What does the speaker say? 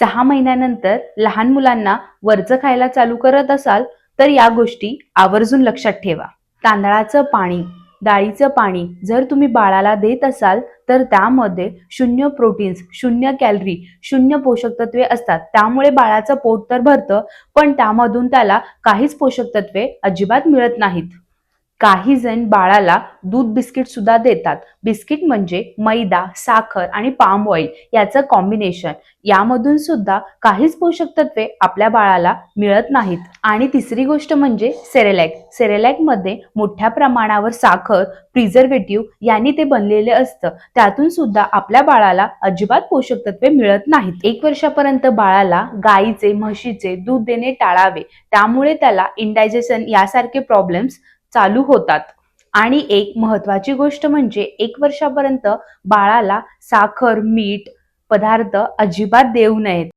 सहा महिन्यानंतर लहान मुलांना वरचं खायला चालू करत असाल तर या गोष्टी आवर्जून लक्षात ठेवा. तांदळाचं पाणी डाळीचं पाणी जर तुम्ही बाळाला देत असाल तर त्यामध्ये शून्य प्रोटीन्स शून्य कॅलरी शून्य पोषक तत्वे असतात. त्यामुळे बाळाचं पोट तर भरतं पण त्यामधून त्याला काहीच पोषक तत्वे अजिबात मिळत नाहीत. काही जण बाळाला दूध बिस्किट सुद्धा देतात. बिस्किट म्हणजे मैदा साखर आणि पाम ऑइल याचं कॉम्बिनेशन यामधून सुद्धा काहीच पोषक तत्वे आपल्या बाळाला मिळत नाहीत. आणि तिसरी गोष्ट म्हणजे सेरेलॅक सेरेलॅकमध्ये मोठ्या प्रमाणावर साखर प्रिझर्वेटिव्ह यांनी ते बनलेले असतं. त्यातून सुद्धा आपल्या बाळाला अजिबात पोषक तत्वे मिळत नाहीत. एक वर्षापर्यंत बाळाला गाईचे म्हशीचे दूध देणे टाळावे. त्यामुळे त्याला इंडायजेशन यासारखे प्रॉब्लेम्स चालू होतात. आणि एक महत्वाची गोष्ट म्हणजे एक वर्षापर्यंत बाळाला साखर मीठ पदार्थ अजिबात देऊ नयेत.